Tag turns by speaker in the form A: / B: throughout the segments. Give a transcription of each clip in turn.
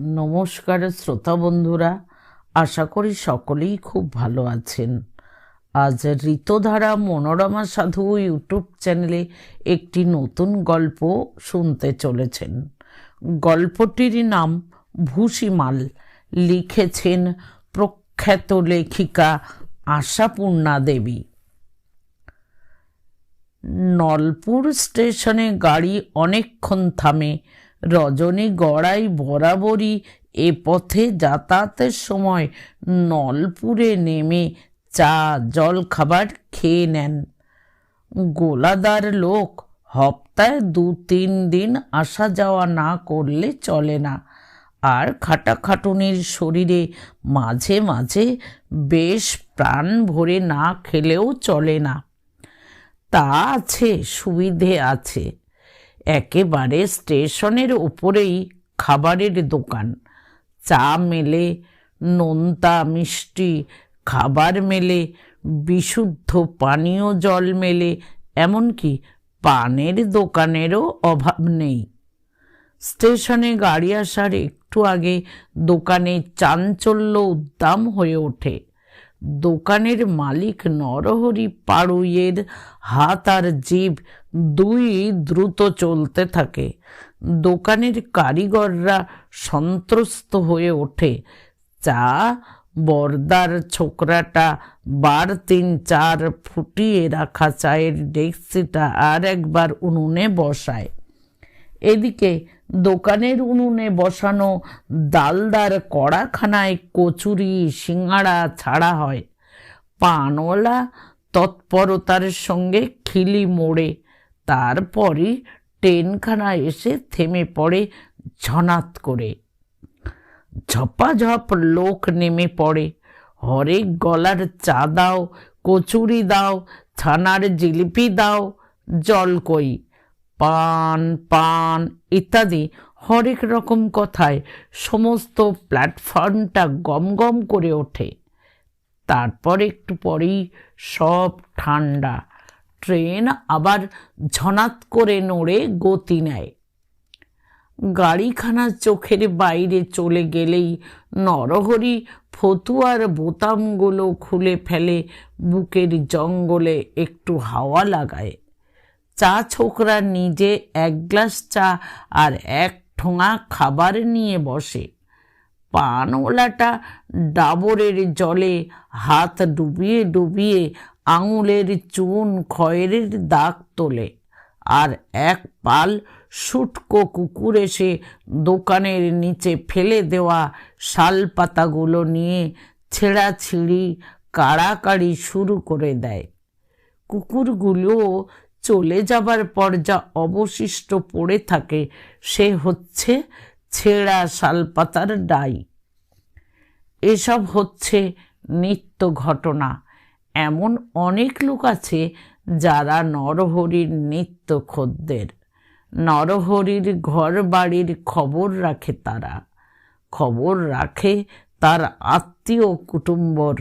A: নমস্কার শ্রোতা বন্ধুরা, আশা করি সকলেই খুব ভালো আছেন। আজ ঋতধারা মনোরমা সাধু ইউটিউব চ্যানেলে একটি নতুন গল্প শুনতে চলেছেন। গল্পটির নাম ভূষিমাল। লিখেছেন প্রখ্যাত লেখিকা আশাপূর্ণা দেবী। নলপুর স্টেশনে গাড়ি অনেকক্ষণ থামে। রজনী গড়াই বরাবরই এ পথে যাতায়াতের সময় নলপুরে নেমে চা জল খাবার খেয়ে নেন। গোলাদার লোক হপ্তায় দু তিন দিন আসা যাওয়া না করলে চলে না। আর খাটাখাটুনির শরীরে মাঝে মাঝে বেশ প্রাণ ভরে না খেলেও চলে না। তা আছে, সুবিধে আছে। একেবারে স্টেশনের ওপরেই খাবারের দোকান। চা মেলে, নোনতা মিষ্টি, খাবার মেলে, বিশুদ্ধ পানীয় জল মেলে, এমনকি পানের দোকানেরও অভাব নেই। স্টেশনে গাড়ি আসার একটু আগে দোকানে চাঞ্চল্য উদ্দাম হয়ে ওঠে। দোকানের মালিক নরহরি পাড়ুইয়ের হাত আর জীব দুই দ্রুত চলতে থাকে। দোকানের কারিগররা সন্ত্রস্ত হয়ে ওঠে। চা, বর্দার ছোকরাটা বার তিন চার ফুটিয়ে রাখা চায়ের ডেক্সিটা আর একবার উনুনে বসায়। এদিকে দোকানের উনুনে বসানো ডালদার কড়াখানায় কচুরি সিঙাড়া ছাড়া হয়। পানওয়ালা তৎপরতার সঙ্গে খিলি মোড়ে। তারপরই ট্রেনখানা এসে থেমে পড়ে ঝনাত করে। ঝপাঝপ লোক নেমে পড়ে। হরেক গলার চা দাও, কচুরি দাও, ছানার জিলিপি দাও, জল কই। পান পান, ইত্যাদি হরেক রকম কথায় সমস্ত প্ল্যাটফর্মটা গম গম করে ওঠে। তারপর একটু পরেই সব ঠান্ডা। ট্রেন আবার ঝনাত করে নড়ে গতি নেয়। গাড়িখানা চোখের বাইরে চলে গেলেই নরহরি ফতুয়ার বোতামগুলো খুলে ফেলে, বুকের জঙ্গলে একটু হাওয়া লাগায়। চা ছোকরা নিজে এক গ্লাস চা আর এক ঠোঙা খাবার নিয়ে বসে। পানওয়ালাটা ডাবরের জলে হাত ডুবিয়ে ডুবিয়ে আঙুলের চুন খয়েরের দাগ তোলে আর এক পাল শুটকো কুকুর এসে দোকানের নিচে ফেলে দেওয়া শাল পাতাগুলো নিয়ে ছেঁড়াছিঁড়ি, কাড়াকাড়ি শুরু করে দেয়। কুকুরগুলো চলে যাবার পর যা অবশিষ্ট পড়ে থাকে, সে হচ্ছে ছেঁড়া শালপাতার ডাই। এসব হচ্ছে নিত্য ঘটনা। এমন অনেক লোক আছে যারা নরহরির নিত্য খদ্দের। নরহরির ঘর বাড়ির খবর রাখে তারা। খবর রাখে তার আত্মীয় কুটুম্বর।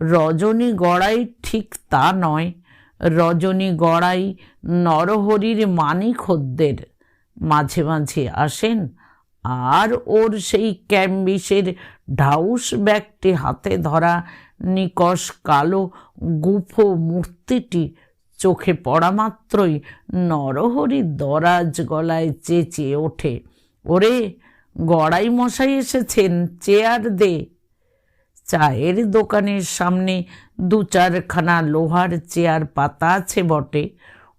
A: রজনী গড়াই ঠিক তা নয় রজনী গড়াই নরহরির মানি খদ্দের। মাঝে মাঝে আসেন আর ওর সেই ক্যাম্বিসের ঢাউস ব্যাগটি হাতে ধরা নিকশ কালো গুফো মূর্তিটি চোখে পড়া মাত্রই নরহরি দরাজ গলায় চেঁচিয়ে ওঠে। ওরে গড়াই মশাই এসেছেন, চেয়ার দে। চায়ের দোকানের সামনে দু চারখানা লোহার চেয়ার পাতা আছে বটে।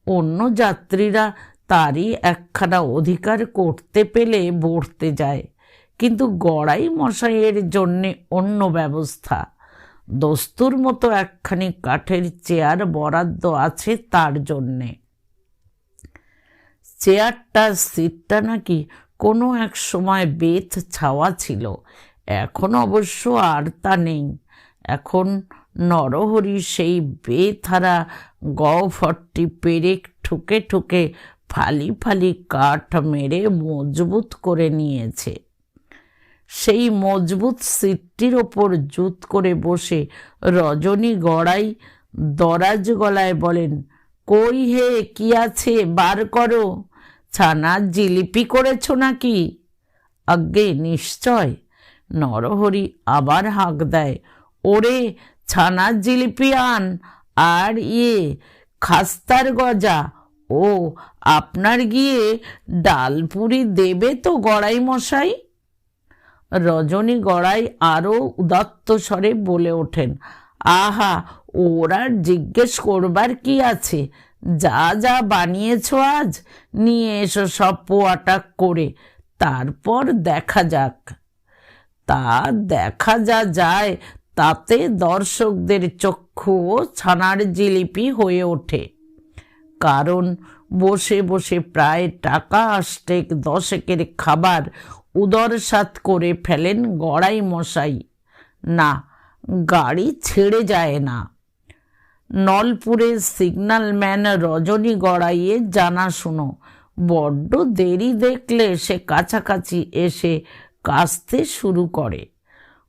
A: অন্য যাত্রীরা তারই একখানা অধিকার করতে পেলে বসতে যায়। কিন্তু গড়াই মশাইয়ের জন্যে অন্য ব্যবস্থা। দস্তুর মতো একখানি কাঠের চেয়ার বরাদ্দ আছে তার জন্যে। চেয়ারটার সিটটা নাকি কোনো এক সময় বেত ছাওয়া ছিল। এখন অবশ্য আর তা নেই। এখন নরহরি সেই বেথারা গফরটি পেরেক ঠুকে ঠুকে ফালি ফালি কাঠ মেরে মজবুত করে নিয়েছে। সেই মজবুত সিটটির ওপর জুত করে বসে রজনী গড়াই দরাজ গলায় বলেন, কই হে, কি আছে? বার করো। ছানার জিলিপি করেছ নাকি? আজ্ঞে, নিশ্চয়। নরহরি আবার হাঁক দেয়, ওরে ছানার জিলিপি আন আর ইয়ে খাস্তার গজা, ও আপনার গিয়ে ডালপুরি দেবে তো গড়াই মশাই? রজনী গড়াই আরও উদাত্ত স্বরে বলে ওঠেন, আহা, ওরা জিজ্ঞেস করবার কি আছে? যা যা বানিয়েছ আজ, নিয়ে এসো সব পোয়াটা করে, তারপর দেখা যাক। তা দেখা যা যায়, তাতে দর্শকদের চক্ষু ছানার জিলিপি হয়ে ওঠে। কারণ বসে বসে প্রায় টাকা আষ্টেক দশেকের খাবার উদরসাত করে ফেলেন গড়াই মশাই। না, গাড়ি ছেড়ে যায় না। নলপুরের সিগন্যালম্যান রজনী গড়াইয়ে জানাশুনো, বড্ড দেরি দেখলে সে কাছাকাছি এসে কাশতে শুরু করে।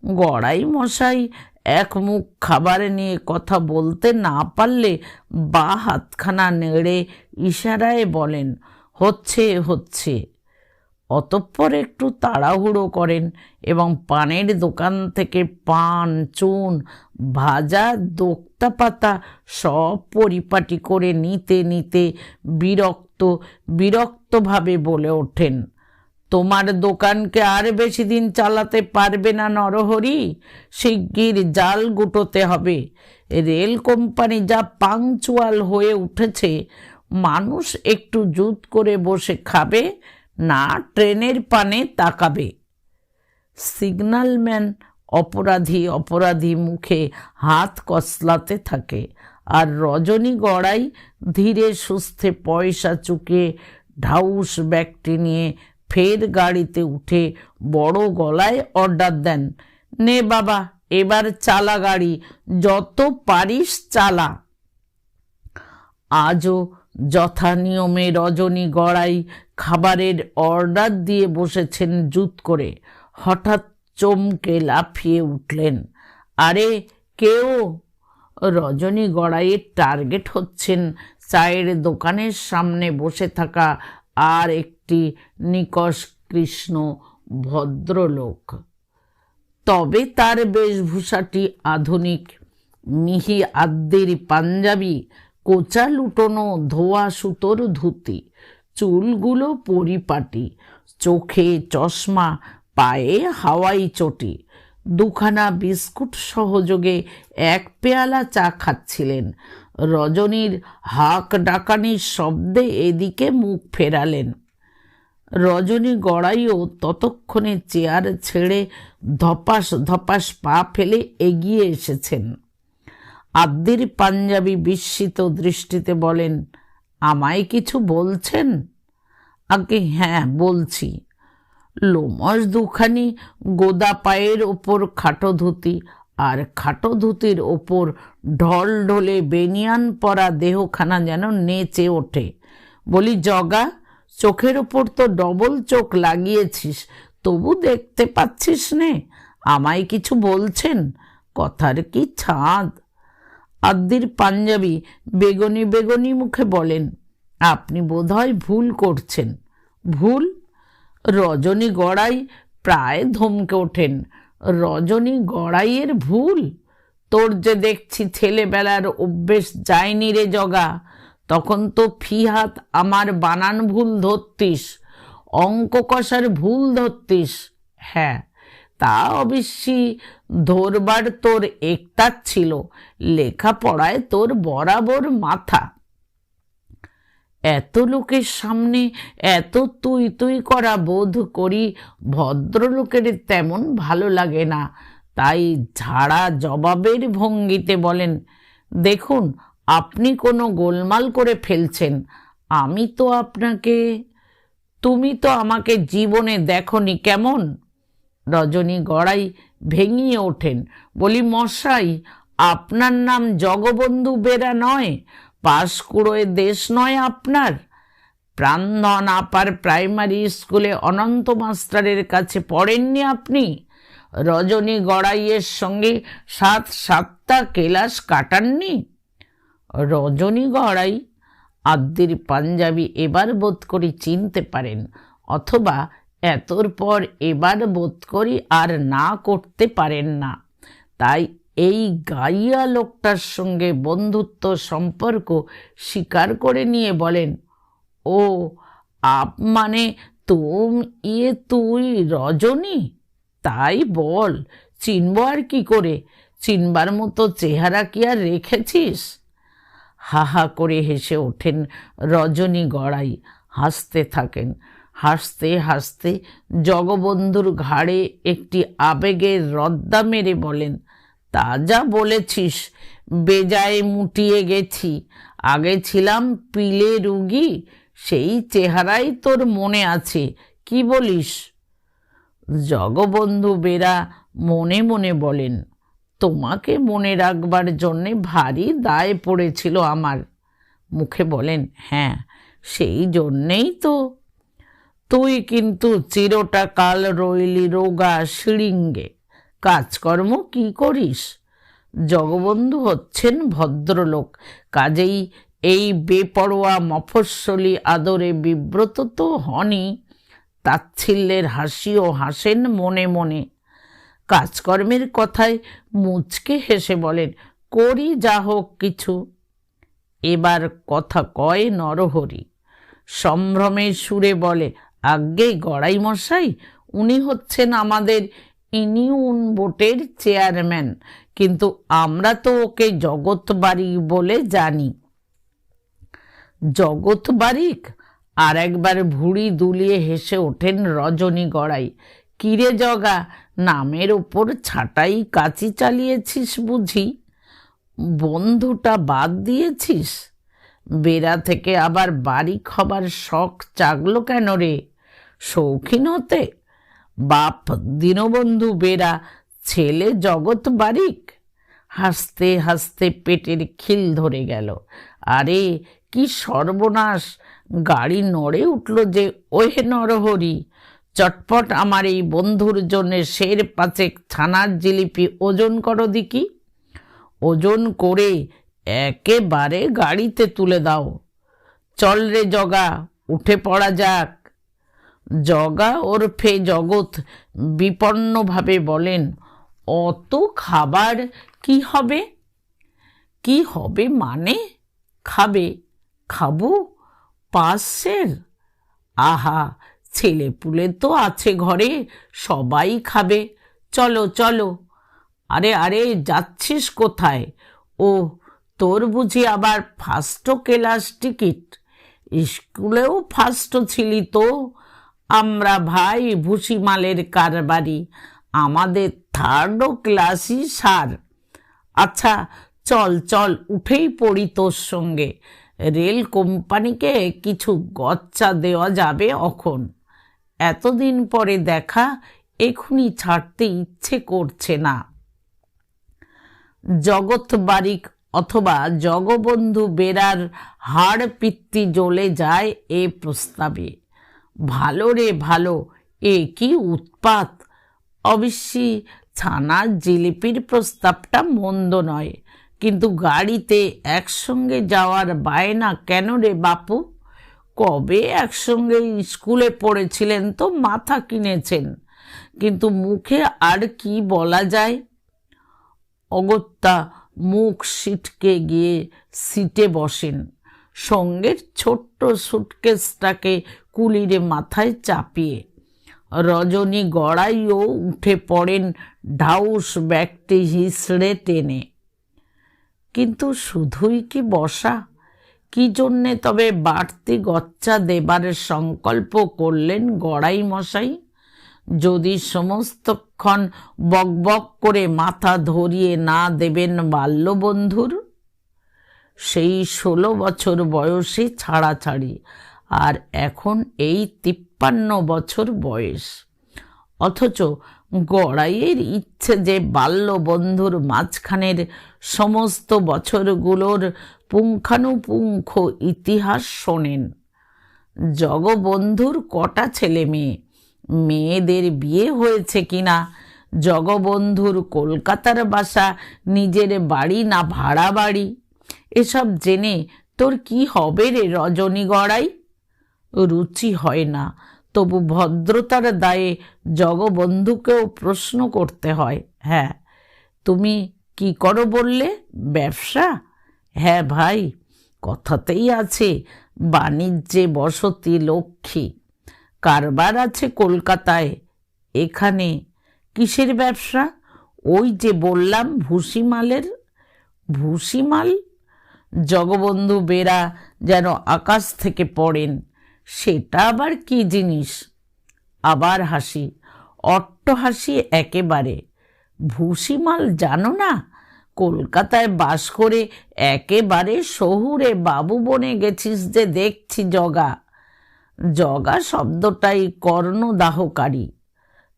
A: গড়াই মশাই, এক মুখ খাবার নিয়ে কথা বলতে না পারলে বা হাতখানা নেড়ে ইশারায় বলেন, হচ্ছে হচ্ছে। অতঃপর একটু তাড়াহুড়ো করেন এবং পানের দোকান থেকে পান, চুন, ভাজা, দোক্তা পাতা সব পরিপাটি করে নিতে নিতে বিরক্ত, বিরক্তভাবে বলে ওঠেন। তোমার দোকানকে আর বেশি দিন চালাতে পারবে না নরহরি। শিগগির জাল গুটোতে হবে। রেল কোম্পানি যা পাংচুয়াল হয়ে উঠেছে, মানুষ একটু জুত করে বসে খাবে, না ট্রেনের পানে তাকাবে। সিগন্যালম্যান অপরাধী অপরাধী মুখে হাত কসলাতে থাকে আর রজনী গড়াই ধীরে সুস্থে পয়সা চুকে ঢাউস ব্যাগটি নিয়ে ফের গাড়িতে উঠে বড় গলায় অর্ডার দেন। নে বাবা, এবার চালা গাড়ি, যত পারিস চালা। আজও যথা নিয়মে রজনী গড়াই খাবারের অর্ডার দিয়ে বসেছেন জুত করে। হঠাৎ চমকে লাফিয়ে উঠলেন। আরে কেউ রজনী গড়াইয়ের টার্গেট হচ্ছেন চায়ের দোকানের সামনে বসে থাকা আর একটি নিকষ কৃষ্ণ ভদ্রলোক। তবে তার বেশভূষাটি আধুনিক। মিহি আদ্যের পাঞ্জাবি, কোচা লুটোনো ধোয়া সুতোর ধুতি, চুলগুলো পরিপাটি, চোখে চশমা, পায়ে হাওয়াই চটি, দুখানা বিস্কুট সহযোগে এক পেয়ালা চা খাচ্ছিলেন। রজনীর হাক ডাকানির শব্দে এদিকে মুখ ফেরালেন। রজনী গড়াইও ততক্ষণে চেয়ার ছেড়ে ধপাস ধপাস পা ফেলে এগিয়ে এসেছেন। আদ্যির পাঞ্জাবি বিস্মিত দৃষ্টিতে বলেন, আমায় কিছু বলছেন? আগে হ্যাঁ বলছি। লোমস দুখানি গোদা পায়ের ওপর খাটো ধুতি আর খাটো ধুতির ওপর ঢল ঢলে বেনিয়ান পরা দেহখানা যেন নেচে ওঠে। বলি, জগা, চোখের ওপর তো ডবল চোখ লাগিয়েছিস, তবু দেখতে পাচ্ছিস নে, আমায় কিছু বলছেন? কথার কি ছাঁদ? আদ্দির পাঞ্জাবি বেগনি বেগনি মুখে বলেন, আপনি বোধহয় ভুল করছেন। ভুল? রজনী গড়াই প্রায় ধমকে ওঠেন। রজনী গড়াইয়ের ভুল? তোর যে দেখছি ছেলেবেলার অভ্যেস যায়নি রে জগা, তখন তো ফিহাত আমার বানান ভুল ধরতিস, অঙ্ক কষার ভুল ধরতিস। হ্যাঁ তা অবশ্যই ধরবার তোর একটার ছিল, লেখাপড়ায় তোর বরাবর মাথা। এত লোকের সামনে এত তুই তুই করা বোধ করি ভদ্রলোকের তেমন ভালো লাগে না। তাই ঝাড়া জবাবের ভঙ্গিতে বলেন, দেখুন, আপনি কোনো গোলমাল করে ফেলছেন। আমি তো আপনাকে, তুমি তো আমাকে জীবনে দেখনি কেমন? রজনী গড়াই ভেঙিয়ে ওঠেন। বলি, মশাই, আপনার নাম জগবন্ধু বেরা নয় পাঁশকুড়োয় দেশ নয় আপনার। প্রাণধন আপার প্রাইমারি স্কুলে অনন্ত মাস্টারের কাছে পড়েননি আপনি। রজনী গড়াইয়ের সঙ্গে সাত সাতটা কেলাস কাটাননি? রজনী গড়াই আদ্যির পাঞ্জাবি এবার বোধ করি চিনতে পারেন, অথবা এতর পর এবার বোধ করি আর না করতে পারেন না। তাই এই গাইয়া লোকটার সঙ্গে বন্ধুত্ব, সম্পর্ক স্বীকার করে নিয়ে বলেন, ও, আপ মানে তুম ইয়ে তুই রজনী? তাই বল, চিনব আর কি করে? চিনবার মতো চেহারা কি আর রেখেছিস? হা হা করে হেসে ওঠেন রজনী গড়াই, হাসতে থাকেন। হাসতে হাসতে জগবন্ধুর ঘাড়ে একটি আবেগের রদ্দা মেরে বলেন তা যা বলেছিস। বেজায় মুটিয়ে গেছি। আগে ছিলাম পিলে রুগী, সেই চেহারাই তোর মনে আছে। কি বলিস? জগবন্ধু বেরা মনে মনে বলেন, তোমাকে মনে রাখবার জন্যে ভারী দায় পড়েছিল আমার। মুখে বলেন হ্যাঁ সেই জন্যেই তো। তুই কিন্তু চিরটা কাল রইলি রোগা শিড়িঙ্গে। কাজকর্ম কি করিস? জগবন্ধু হচ্ছেন ভদ্রলোক। কাজেই এই বেপরোয়া মফস্বলী আদরে বিব্রত তো হনই। তাচ্ছিল্যের হাসিও হাসেন মনে মনে। কাজকর্মের কথায় মুচকে হেসে বলেন, করি যা হোক কিছু। এবার কথা কয় নরহরি। সম্ভ্রমের সুরে বলে, আজ্ঞে গড়াই মশাই উনি হচ্ছেন আমাদের ইনিউন বোটের চেয়ারম্যান। কিন্তু আমরা তো ওকে জগৎ বাড়ি বলে জানি। জগৎ বারিক আর একবার ভুড়ি দুলিয়ে হেসে ওঠেন রজনী গড়াই। কিরে জগা, নামের ওপর ছাটাই কাচি চালিয়েছিস বুঝি? বন্ধুটা বাদ দিয়েছিস? বেড়া থেকে আবার বাড়ি খাবার শখ জাগলো কেন রে? শৌখিন হতে বাপ দীনবন্ধু বেড়া, ছেলে জগৎ বারিক। হাসতে হাসতে পেটের খিল ধরে গেল। আরে, কি সর্বনাশ! গাড়ি নড়ে উঠল যে, ওহে নরহরি! চটপট আমার এই বন্ধুর জন্যে শের পাচেক ছানার জিলিপি ওজন করো দিকি ওজন করে একেবারে গাড়িতে তুলে দাও। চল রে জগা, উঠে পড়া যাক। জগা ওরফে জগৎ বিপন্নভাবে বলেন, অত খাবার কি হবে? কি হবে মানে? খাবে? খাব? পাশের? আহা, ছেলে পুলে তো আছে ঘরে, সবাই খাবে। চলো চলো। আরে আরে, যাচ্ছিস কোথায়? ও, তোর বুঝি আবার ফার্স্ট ক্লাস টিকিট। স্কুলেও ফার্স্ট ছিলি তো। আমরা ভাই ভুসিমালের কারবারি, আমাদের থার্ড ক্লাসই সার আচ্ছা চল চল, উঠেই পড়ি তোর সঙ্গে। রেল কোম্পানিকে কিছু গচ্চা দেওয়া যাবে অখন এতদিন পরে দেখা এখনই ছাড়তে ইচ্ছে করছে না। জগৎ বারিক অথবা জগবন্ধু বেরার হাড় পিত্তি জ্বলে যায় এ প্রস্তাবে। ভালো রে ভালো, এ কি উৎপাত? অবশ্যই ছানার জিলিপির প্রস্তাবটা মন্দ নয়, কিন্তু গাড়িতে একসঙ্গে যাওয়ার বায়না কেন রে বাপু? কবে একসঙ্গে স্কুলে পড়েছিলেন তো মাথা কিনেছেন, কিন্তু মুখে আর কি বলা যায়? অগত্যা মুখ সিটকে গিয়ে সিটে বসেন, সঙ্গের ছোট্ট সুটকেসটাকে কুলিরে মাথায় চাপিয়ে। রজনী গড়াইও উঠে পড়েন ঢাউস ব্যাগটি হিসড়ে টেনে। কিন্তু শুধুই কি বসা? কি জন্যে তবে বাড়তি গচ্চা দেবার সংকল্প করলেন গড়াই মশাই যদি সমস্তক্ষণ বকবক করে মাথা ধরিয়ে না দেবেন বাল্যবন্ধুর? সেই ষোলো বছর বয়সে ছাড়াছাড়ি আর এখন এই তিপ্পান্ন বছর বয়স। অথচ গড়াইয়ের ইচ্ছে যে বাল্যবন্ধুর মাঝখানের সমস্ত বছরগুলোর পুঙ্খানুপুঙ্খ ইতিহাস শোনেন। জগবন্ধুর কটা ছেলে মেয়ে? মেয়েদের বিয়ে হয়েছে কিনা? জগবন্ধুর কলকাতার বাসা, নিজের বাড়ি না ভাড়া বাড়ি? এসব জেনে তোর কি হবে রে রজনী গড়াই? রুচি হয় না। তবু ভদ্রতার দায়ে জগবন্ধুকেও প্রশ্ন করতে হয় হ্যাঁ তুমি কি করো বললে? ব্যবসা? হ্যাঁ ভাই, কথাতেই আছে, বাণিজ্যে বসতি লক্ষ্মী, কারবার আছে কলকাতায়, এখানে কিসের ব্যবসা? ওই যে বললাম, ভুসিমালের, ভুসিমাল? জগবন্ধু বেরা যেন আকাশ থেকে পড়েন সেটা আবার কি জিনিস? আবার হাসি, অট্ট হাসি একেবারে। ভুসিমাল জানো না? কলকাতায় বাস করে একেবারে শহুরে বাবু বনে গেছিস যে দেখছি জগা। জগা শব্দটাই কর্ণদাহকারী।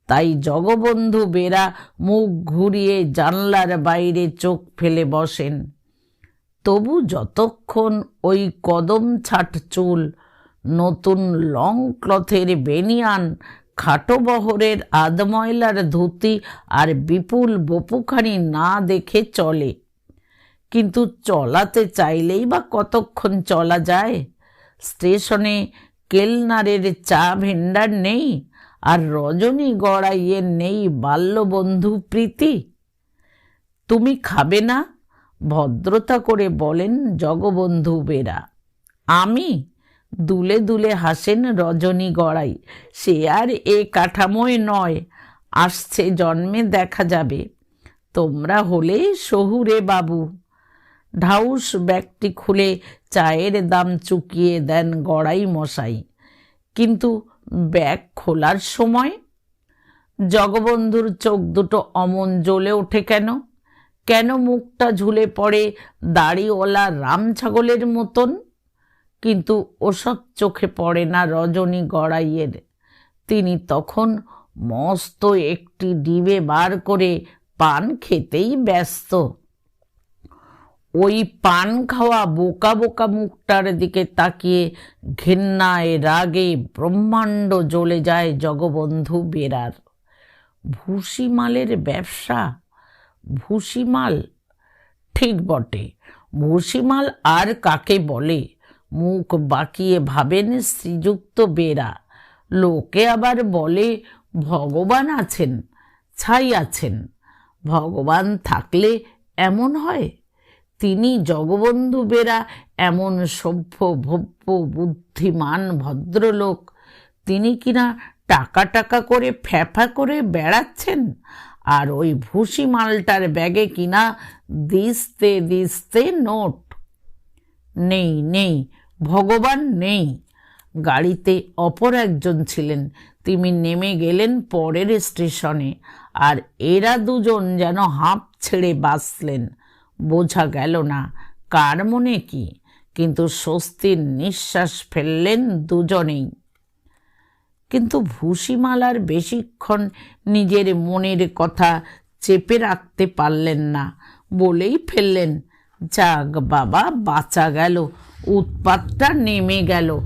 A: তাই জগবন্ধু বেরা মুখ ঘুরিয়ে জানলার বাইরে চোখ ফেলে বসেন। তবু যতক্ষণ ওই কদম ছাট চুল নতুন লং ক্লথের বেনিয়ান, খাটো বহরের আদময়লার ধুতি আর বিপুল বপুখানি না দেখে চলে। কিন্তু চলাতে চাইলেই বা কতক্ষণ চলা যায়? স্টেশনে কেলনারের চা ভেন্ডার নেই আর রজনী গড়াইয়ের নেই বাল্যবন্ধু প্রীতি। তুমি খাবে না? ভদ্রতা করে বলেন জগবন্ধু বেরা। আমি দুলে দুলে হাসেন রজনী গড়াই। সে আর এ কাঠামোয় নয়, আসছে জন্মে দেখা যাবে। তোমরা হলে শহুরে বাবু। ঢাউস ব্যাগটি খুলে চায়ের দাম চুকিয়ে দেন গড়াই মশাই। কিন্তু ব্যাগ খোলার সময়? জগবন্ধুর চোখ দুটো অমন জ্বলে ওঠে কেন? কেন মুখটা ঝুলে পড়ে দাড়িওয়ালা রাম ছাগলের মতন? কিন্তু ওসব চোখে পড়ে না রজনী গড়াইয়ের। তিনি তখন মস্ত একটি ডিবে বার করে পান খেতেই ব্যস্ত। ওই পান খাওয়া বোকা বোকা মুখটার দিকে তাকিয়ে ঘেন্নায় রাগে ব্রহ্মাণ্ড জ্বলে যায় জগবন্ধু বেরার ভুসিমালের ব্যবসা? ভুসিমাল ঠিক বটে ভুসিমাল আর কাকে বলে? মুখ বাঁকিয়ে ভাবেন শ্রীযুক্ত বেরা। লোকে আবার বলে, ভগবান আছেন, ছাই আছেন। ভগবান থাকলে এমন হয়? তিনি জগবন্ধু বেরা, এমন সভ্য, ভব্য, বুদ্ধিমান, ভদ্রলোক। তিনি কিনা টাকা টাকা করে ফ্যাফা করে বেড়াচ্ছেন? আর ওই ভুসি মালটার ব্যাগে কিনা দিস্তে দিস্তে নোট? নেই নেই ভগবান নেই। গাড়িতে অপর একজন ছিলেন। তিনি নেমে গেলেন পরের স্টেশনে আর এরা দুজন যেন হাঁপ ছেড়ে বাঁচলেন। বোঝা গেল না কার মনে কি, কিন্তু স্বস্তির নিঃশ্বাস ফেললেন দুজনেই। কিন্তু ভুসিমালার বেশিক্ষণ নিজের মনের কথা চেপে রাখতে পারলেন না, বলেই ফেললেন যাক বাবা, বাঁচা গেল, উৎপাতটা নেমে গেল।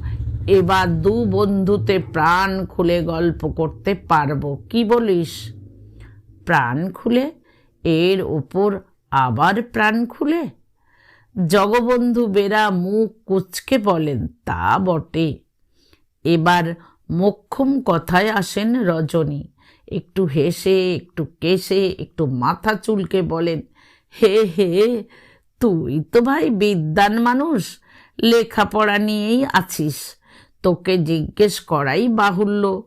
A: এবার দু বন্ধুতে প্রাণ খুলে গল্প করতে পারব, কি বলিস? প্রাণ খুলে? এর ওপর আবার প্রাণ খুলে? জগবন্ধু বেরা মুখ কুচকে বলেন, তা বটে। এবার মোক্ষম কথায় আসেন রজনী। একটু হেসে, একটু কেসে, একটু মাথা চুলকে বলেন, হে হে তুই তো ভাই বিদ্যান মানুষ, লেখাপড়া নিয়েই আছিস। তোকে জিজ্ঞেস করাই বাহুল্য।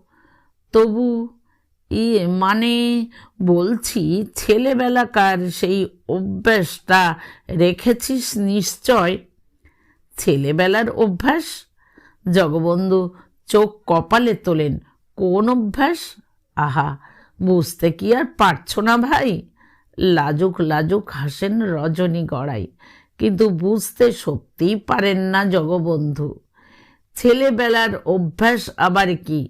A: তবু ইয়ে মানে বলছি, ছেলেবেলাকার সেই অভ্যাসটা রেখেছিস নিশ্চয়? ছেলেবেলার অভ্যাস? জগবন্ধু চোখ কপালে তোলেন, কোন অভ্যাস? আহা, বুঝতে কি আর পারছ না ভাই? লাজুক লাজুক হাসেন রজনী গড়াই। কিন্তু বুঝতে সত্যিই পারেন না জগবন্ধু। ছেলেবেলার অভ্যাস আবার কি?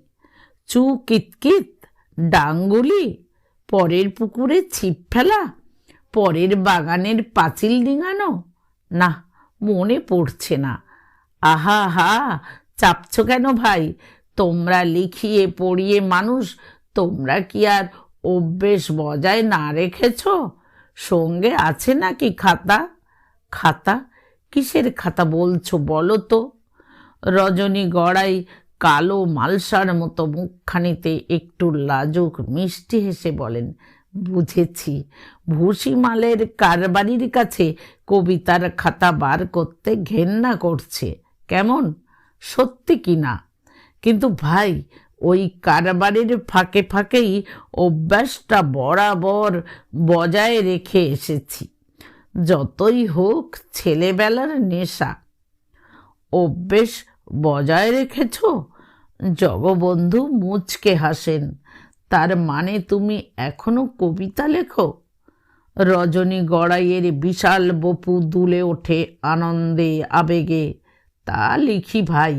A: চু কিতকিত, ডাঙ্গুলি, পরের পুকুরে ছিপ ফেলা, পরের বাগানের পাঁচিল ডিঙানো। না, মনে পড়ছে না। আহা, হা, চাপছ কেন ভাই? তোমরা লিখিয়ে পড়িয়ে মানুষ, তোমরা কি আর অভ্যেস বজায় না রেখেছ? সঙ্গে আছে নাকি খাতা? খাতা? কিসের খাতা বলছো বলো তো। রজনী গড়াই কালো মালসার মতো মুখখানিতে একটু লাজুক মিষ্টি হেসে বলেন, বুঝেছি। ভুসিমালের কারবারির কাছে কবিতার খাতা বার করতে ঘেন্না করছে। কেমন? সত্যি কি না? কিন্তু ভাই ওই কারবারের ফাঁকে ফাঁকেই অভ্যাসটা বরাবর বজায় রেখে এসেছি। যতই হোক ছেলেবেলার নেশা। অভ্যেস বজায় রেখেছ? জগবন্ধু মুচকে হাসেন, তার মানে তুমি এখনও কবিতা লেখো? রজনী গড়াইয়ের বিশাল বপু দুলে ওঠে আনন্দে, আবেগে, তা লিখি ভাই।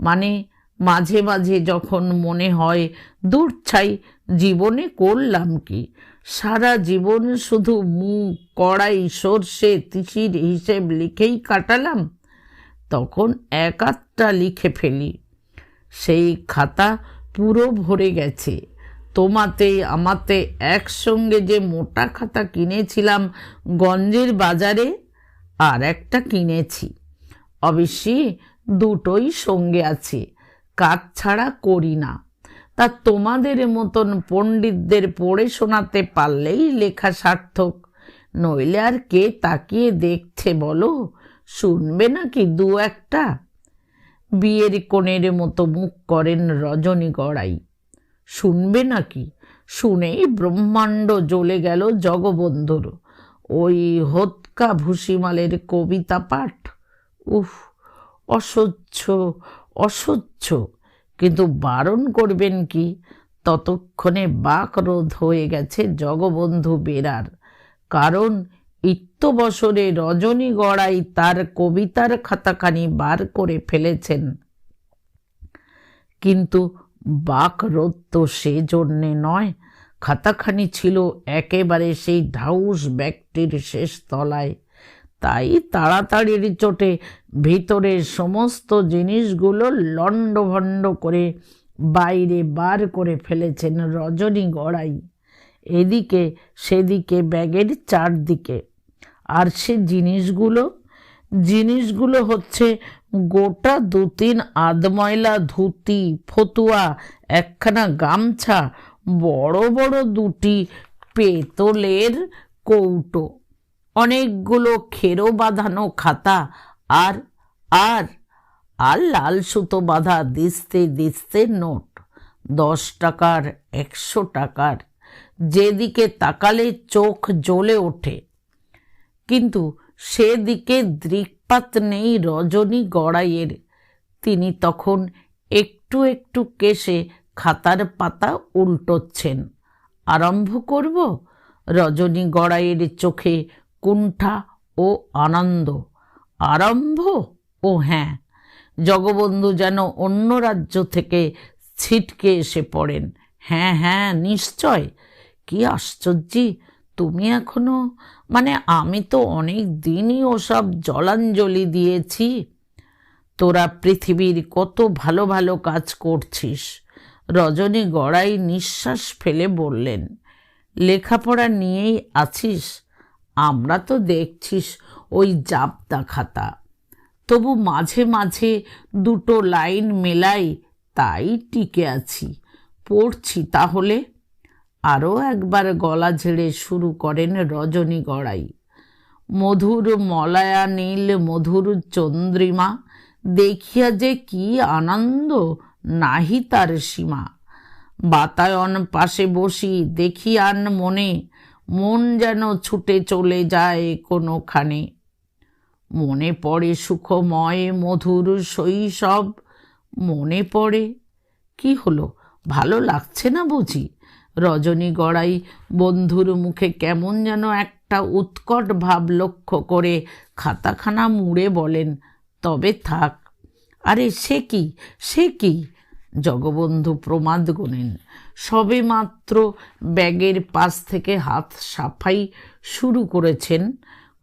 A: মানে মাঝে মাঝে যখন মনে হয়, দূর ছাই, জীবনে করলাম কি? সারা জীবন শুধু মুখ, কড়াই, সর্ষে, তিসির হিসেব লিখেই কাটালাম? তখন এক আধটা লিখে ফেলি। সেই খাতা পুরো ভরে গেছে। তোমাতে, আমাতে একসঙ্গে যে মোটা খাতা কিনেছিলাম গঞ্জের বাজারে, আর একটা কিনেছি। অবশ্যই দুটোই সঙ্গে আছে। কাজ ছাড়া করি না। তা তোমাদের মতন পণ্ডিতদের পড়ে শোনাতে পারলেই লেখা সার্থক। নইলে আর কে তাকিয়ে দেখছে বলো? শুনবে নাকি দু একটা? বিয়ের কোণের মতো মুখ করেন রজনী গড়াই। শুনবে নাকি? শুনেই ব্রহ্মাণ্ড জ্বলে গেল জগবন্ধুর। ওই হতকা ভুসিমালের কবিতা পাঠ। উফ, অসহ্য। অসহ্য। কিন্তু বারণ করবেন কি? ততক্ষণে বাকরোধ হয়ে গেছে জগবন্ধু বেরার। কারণ ইত্যবসরে রজনী গড়াই তার কবিতার খাতাখানি বার করে ফেলেছেন। কিন্তু বাকরোধ তো সে জন্যে নয়। খাতাখানি ছিল একেবারে সেই ঢাউস ব্যক্তির শেষ তলায়। তাই তাড়াতাড়ির চোটে ভিতরের সমস্ত জিনিসগুলো লণ্ডভণ্ড করে বাইরে বার করে ফেলেছেন রজনী গড়াই। এদিকে, সেদিকে, ব্যাগের চারদিকে। আর সে জিনিসগুলো জিনিসগুলো হচ্ছে গোটা দু তিন আদময়লা ধুতি, ফতুয়া, একখানা গামছা, বড় বড় দুটি পেতলের কৌটো, অনেকগুলো খেরো বাঁধানো খাতা আর আর আর লাল সুতো বাঁধা দিস্তে দিস্তে নোট, দশ টাকার, একশো টাকার, যেদিকে তাকালে চোখ জ্বলে ওঠে। কিন্তু সেদিকে দৃকপাত নেই রজনী গড়াইয়ের। তিনি তখন একটু একটু কেশে খাতার পাতা উল্টোচ্ছেন। আরম্ভ করব? রজনী গড়াইয়ের চোখে কুণ্ঠা ও আনন্দ। আরম্ভ? ও হ্যাঁ। জগবন্ধু যেন অন্য রাজ্য থেকে ছিটকে এসে পড়েন। হ্যাঁ হ্যাঁ নিশ্চয়। কি আশ্চর্যি, তুমি এখনও মানে আমি তো অনেক দিনই ওসব জলাঞ্জলি দিয়েছি। তোরা পৃথিবীর কত ভালো ভালো কাজ করছিস। রজনী গড়াই নিঃশ্বাস ফেলে বললেন, লেখাপড়া নিয়েই আছিস? আমরা তো দেখছিস ওই জাপদা খাতা। তবু মাঝে মাঝে দুটো লাইন মেলাই তাই টিকে আছি। পড়ছি তাহলে? আরও একবার গলা ঝেড়ে শুরু করেন রজনী গড়াই। মধুর মলায়া নীল, মধুর চন্দ্রিমা, দেখিয়া যে কি আনন্দ, নাহি তার সীমা। বাতায়ন পাশে বসি, দেখিয়ান মনে, মন যেন ছুটে চলে যায় কোনোখানে। মনে পড়ে সুখময়, মধুর শৈশব। মনে পড়ে? কি হলো? ভালো লাগছে না বুঝি? রজনী গড়াই বন্ধুর মুখে কেমন যেন একটা উৎকট ভাব লক্ষ্য করে খাতাখানা মুড়ে বলেন, তবে থাক। আরে, সে কি? সে কি? জগবন্ধু প্রমাদ গুনেন, সবে মাত্র ব্যাগের পাশ থেকে হাত সাফাই শুরু করেছেন।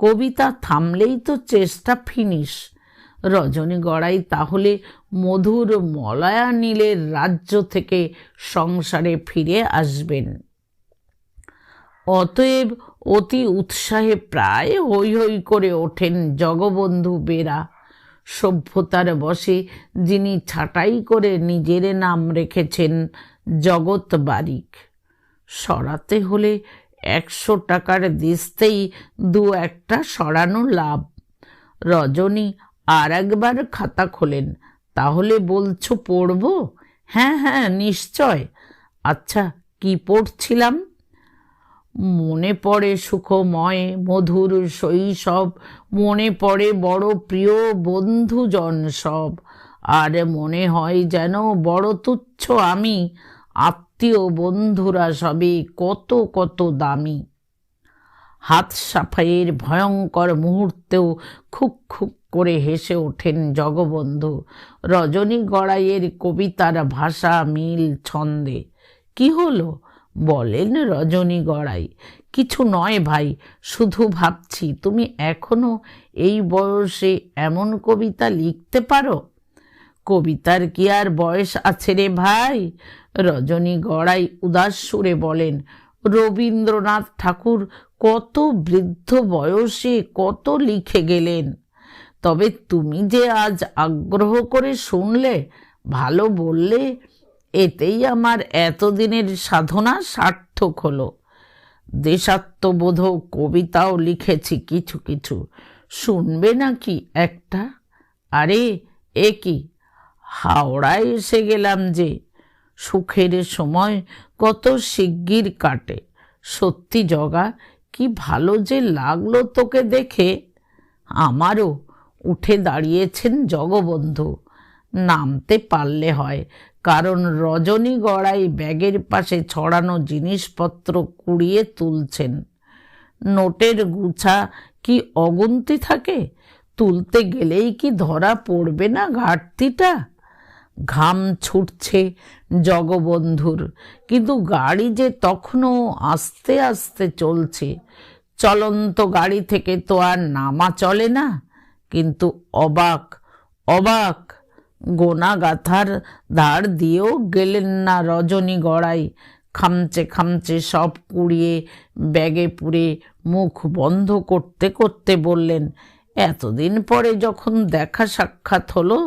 A: কবিতা থামলেই তো চেষ্টা ফিনিশ। রজনী গড়াই তাহলে মধুর মলয়া নীলের রাজ্য থেকে সংসারে ফিরে আসবেন। অতএব অতি উৎসাহে প্রায় হই হই করে ওঠেন জগবন্ধু বেরা। সভ্যতার বসে যিনি ছাঁটাই করে নিজের নাম রেখেছেন জগৎ বারিক সরাতে হলে একশো টাকার দিস্তেই দু একটা সরানো লাভ। রজনী আর একবার খাতা খোলেন। তাহলে বলছো পড়ব? হ্যাঁ হ্যাঁ নিশ্চয়। আচ্ছা কি পড়ছিলাম? মনে পড়ে সুখময় মধুর শৈশব, মনে পড়ে বড় প্রিয় বন্ধুজন সব। আর মনে হয় যেন বড় তুচ্ছ আমি। আত্মীয় বন্ধুরা সবে কত কত দামি। হাত সাফাইয়ের ভয়ঙ্কর মুহূর্তেও খুক খুক করে হেসে ওঠেন জগবন্ধু। রজনী গড়াইয়ের কবিতার ভাষা মিল ছন্দে। কি হলো? বলেন রজনী গড়াই। কিছু নয় ভাই, শুধু ভাবছি, তুমি এখনও এই বয়সে এমন কবিতা লিখতে পারো? কবিতার কি আর বয়স আছে রে ভাই? রজনী গড়াই উদাস সুরে বলেন, রবীন্দ্রনাথ ঠাকুর কত বৃদ্ধ বয়সে কত লিখে গেলেন। তবে তুমি যে আজ আগ্রহ করে শুনলে, ভালো বললে, এতেই আমার এতদিনের সাধনা সার্থক হলো। দেশাত্মবোধক কবিতাও লিখেছি কিছু কিছু, শুনবে নাকি একটা? আরে, এ কি? হাওড়ায় এসে গেলাম যে সুখের সময় কত শিগগির কাটে। সত্যি জগা, কি ভালো যে লাগল তোকে দেখে। আমারও উঠে দাঁড়িয়েছেন জগবন্ধু। নামতে পারলে হয়, কারণ রজনী গড়াই ব্যাগের পাশে ছড়ানো জিনিসপত্র কুড়িয়ে তুলছেন। নোটের গুছা কি অগুন্তি থাকে? তুলতে গেলেই কি ধরা পড়বে না ঘাটতিটা? ঘাম ছুটছে জগবন্ধুর। কিন্তু গাড়ি যে তখনও আস্তে আস্তে চলছে, চলন্ত গাড়ি থেকে তো আর নামা চলে না। কিন্তু অবাক অবাক গোনা গাথার ধার দিয়েও গেলেন না রজনী গড়াই। খামচে খামচে সব কুড়িয়ে ব্যাগে পুরে মুখ বন্ধ করতে করতে বললেন, এতদিন পরে যখন দেখা সাক্ষাৎ হলো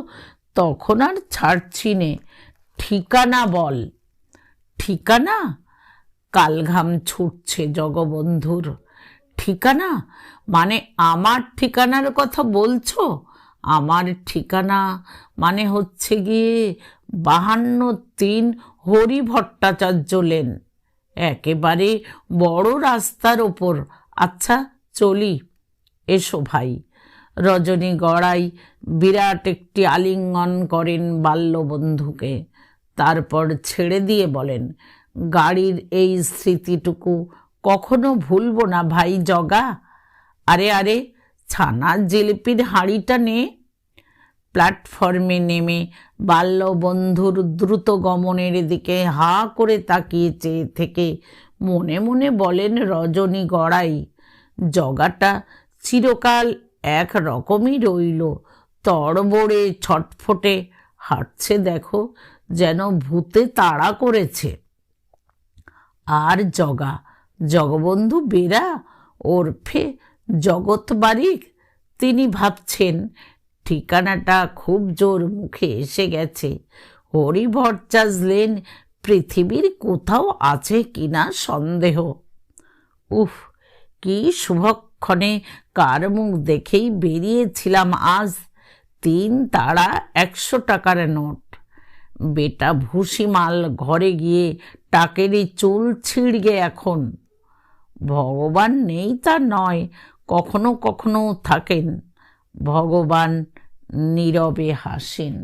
A: তখন আর ছাড়ছি নে। ঠিকানা বল। ঠিকানা? কালঘাম ছুটছে জগবন্ধুর। ঠিকানা? মানে আমার ঠিকানার কথা বলছো? আমার ঠিকানা মানে হচ্ছে গিয়ে বাহান্ন তিন হরি ভট্টাচার্য লেন। একেবারে বড় রাস্তার ওপর। আচ্ছা চলি। এসো ভাই। রজনী গড়াই বিরাট একটি আলিঙ্গন করেন বাল্যবন্ধুকে। তারপর ছেড়ে দিয়ে বলেন, গাড়ির এই স্মৃতিটুকু কখনো ভুলবো না ভাই জগা। আরে আরে ছানার জিলিপির হাঁড়িটা নে। প্ল্যাটফর্মে নেমে বাল্যবন্ধুর দ্রুত গমনের দিকে হা করে তাকিয়ে চেয়ে থেকে মনে মনে বলেন রজনী গড়াই, জগাটা চিরকাল এক রকমই রইল। তড়বড়ে, ছটফটে, হাঁটছে দেখো যেন ভূতে তাড়া করেছে। আর জগা, জগবন্ধু বেরা, ওরফে জগৎ বারিক তিনি ভাবছেন, ঠিকানাটা খুব জোর মুখে এসে গেছে। হরিভট্টাজ লেন পৃথিবীর কোথাও আছে কিনা সন্দেহ। উফ, কি শুভক্ষণে কার মুখ দেখেই বেরিয়েছিলাম আজ? তিন তারা একশো টাকার নোট। বেটা ভুসিমাল ঘরে গিয়ে টাকেরই চুল ছিঁড়গে এখন। ভগবান নেই তা নয়, কখনো কখনো থাকেন। ভগবান নীরবে হাসেন।